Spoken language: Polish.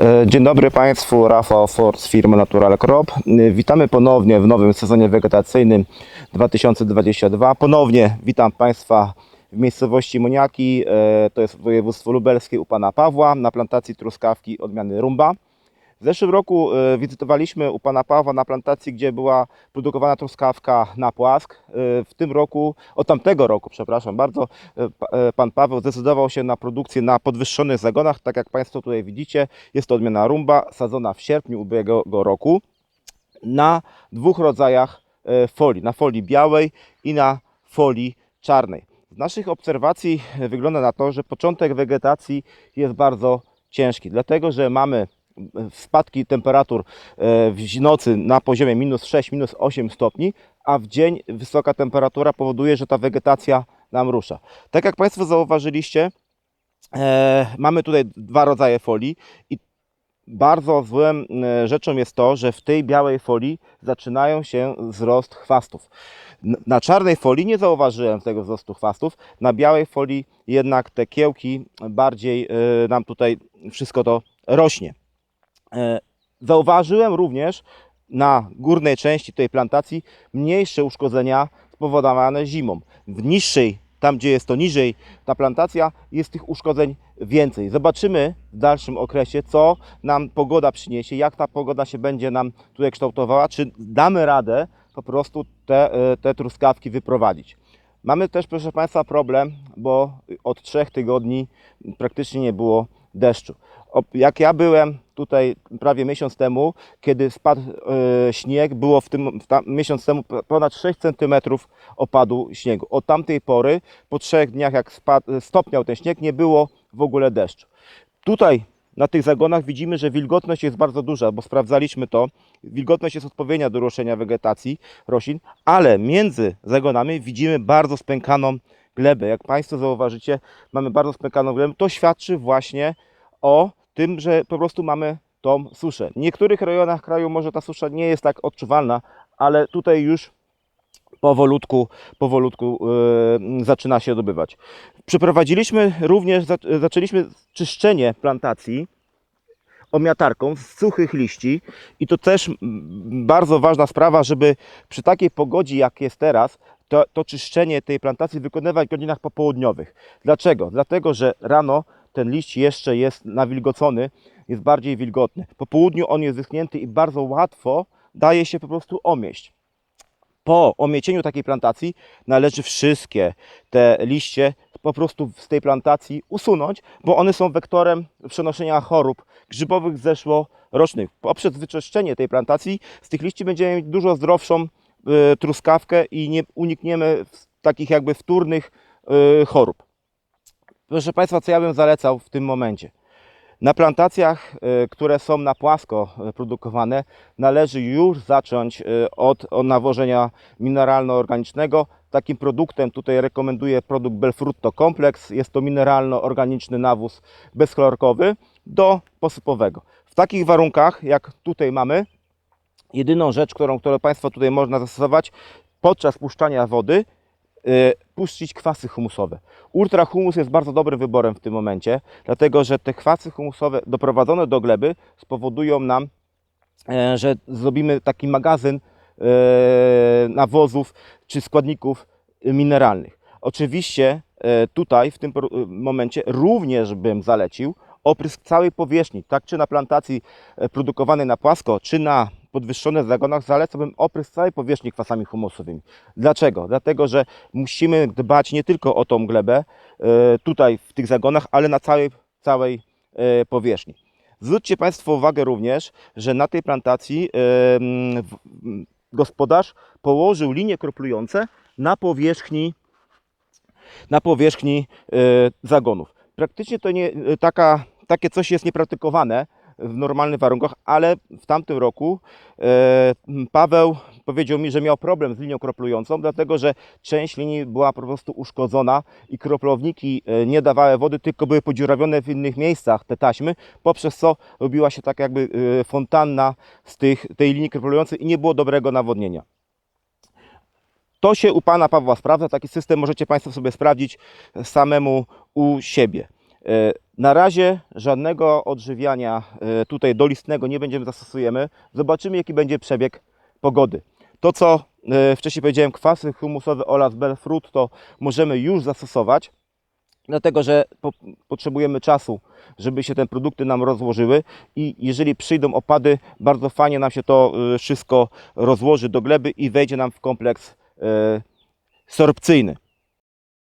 E, Dzień dobry Państwu, Rafał Ford z firmy Natural Crop. E, Witamy ponownie w nowym sezonie wegetacyjnym 2022. Ponownie witam Państwa w miejscowości Moniaki, e, to jest województwo lubelskie u Pana Pawła, na plantacji truskawki odmiany Rumba. W zeszłym roku e, wizytowaliśmy u Pana Pawła na plantacji, gdzie była produkowana truskawka na płask. E, W tym roku, od tamtego roku, przepraszam bardzo, e, pa- Pan Paweł zdecydował się na produkcję na podwyższonych zagonach. Tak jak Państwo tutaj widzicie, jest to odmiana Rumba, sadzona w sierpniu ubiegłego roku na dwóch rodzajach folii, na folii białej i na folii czarnej. Z naszych obserwacji wygląda na to, że początek wegetacji jest bardzo ciężki, dlatego że mamy spadki temperatur e, w nocy na poziomie minus 6, minus 8 stopni, a w dzień wysoka temperatura powoduje, że ta wegetacja nam rusza. Tak jak Państwo zauważyliście, e, mamy tutaj dwa rodzaje folii i bardzo złą e, rzeczą jest to, że w tej białej folii zaczynają się wzrost chwastów. Na czarnej folii nie zauważyłem tego wzrostu chwastów, na białej folii jednak te kiełki bardziej nam tutaj wszystko to rośnie. E, Zauważyłem również na górnej części tej plantacji mniejsze uszkodzenia spowodowane zimą. W niższej, tam gdzie jest to niżej ta plantacja, jest tych uszkodzeń więcej. Zobaczymy w dalszym okresie, co nam pogoda przyniesie, jak ta pogoda się będzie nam tutaj kształtowała, czy damy radę po prostu te, e, te truskawki wyprowadzić. Mamy też, proszę Państwa, problem, bo od trzech tygodni praktycznie nie było deszczu. Jak ja byłem tutaj prawie miesiąc temu, kiedy spadł e, śnieg, było w tym w tam, miesiąc temu ponad 6 cm opadu śniegu. Od tamtej pory, po trzech dniach, jak spadł, stopniał ten śnieg, nie było w ogóle deszczu. Tutaj na tych zagonach widzimy, że wilgotność jest bardzo duża, bo sprawdzaliśmy to. Wilgotność jest odpowiednia do ruszenia wegetacji roślin, ale między zagonami widzimy bardzo spękaną glebę. Jak Państwo zauważycie, mamy bardzo spękaną glebę. To świadczy właśnie o tym, że po prostu mamy tą suszę. W niektórych rejonach kraju może ta susza nie jest tak odczuwalna, ale tutaj już powolutku, powolutku yy, zaczyna się dobywać. Przeprowadziliśmy również, zac- zaczęliśmy czyszczenie plantacji omiatarką z suchych liści i to też bardzo ważna sprawa, żeby przy takiej pogodzie jak jest teraz, to, to czyszczenie tej plantacji wykonywać w godzinach popołudniowych. Dlaczego? Dlatego, że rano ten liść jeszcze jest nawilgocony, jest bardziej wilgotny. Po południu on jest wyschnięty i bardzo łatwo daje się po prostu omieść po omiecieniu takiej plantacji należy wszystkie te liście po prostu z tej plantacji usunąć, bo one są wektorem przenoszenia chorób grzybowych zeszłorocznych. Poprzez wyczyszczenie tej plantacji z tych liści będziemy mieć dużo zdrowszą y, truskawkę i nie unikniemy takich jakby wtórnych y, chorób. Proszę Państwa, co ja bym zalecał w tym momencie? Na plantacjach, y, które są na płasko y, produkowane, należy już zacząć y, od, nawożenia mineralno-organicznego. Takim produktem tutaj rekomenduję produkt Belfrutto Complex. Jest to mineralno-organiczny nawóz bezchlorkowy do posypowego. W takich warunkach, jak tutaj mamy, jedyną rzecz, którą, którą Państwo tutaj można zastosować podczas puszczania wody, puścić kwasy humusowe. Ultra humus jest bardzo dobrym wyborem w tym momencie, dlatego że te kwasy humusowe doprowadzone do gleby spowodują nam, e, że zrobimy taki magazyn e, nawozów czy składników mineralnych. Oczywiście e, tutaj w tym momencie również bym zalecił oprysk całej powierzchni, tak czy na plantacji produkowanej na płasko, czy na podwyższonych zagonach, zalecałbym oprysk całej powierzchni kwasami humusowymi. Dlaczego? Dlatego, że musimy dbać nie tylko o tą glebę e, tutaj w tych zagonach, ale na całej, całej e, powierzchni. Zwróćcie Państwo uwagę również, że na tej plantacji e, w- gospodarz położył linie kroplujące na powierzchni, na powierzchni zagonów. Praktycznie to nie, taka, takie coś jest niepraktykowane w normalnych warunkach, ale w tamtym roku e, Paweł powiedział mi, że miał problem z linią kroplującą, dlatego że część linii była po prostu uszkodzona i kroplownik,i e, nie dawały wody, tylko były podziurawione w innych miejscach te taśmy, poprzez co robiła się tak jakby e, fontanna z tych, tej linii kroplującej i nie było dobrego nawodnienia. To się u Pana Pawła sprawdza, taki system możecie Państwo sobie sprawdzić samemu u siebie. E, Na razie żadnego odżywiania e, tutaj dolistnego nie będziemy zastosujemy. Zobaczymy jaki będzie przebieg pogody. To co e, wcześniej powiedziałem, kwasy humusowe oraz belfrut to możemy już zastosować, dlatego że po, potrzebujemy czasu, żeby się te produkty nam rozłożyły i jeżeli przyjdą opady, bardzo fajnie nam się to wszystko rozłoży do gleby i wejdzie nam w kompleks sorpcyjny.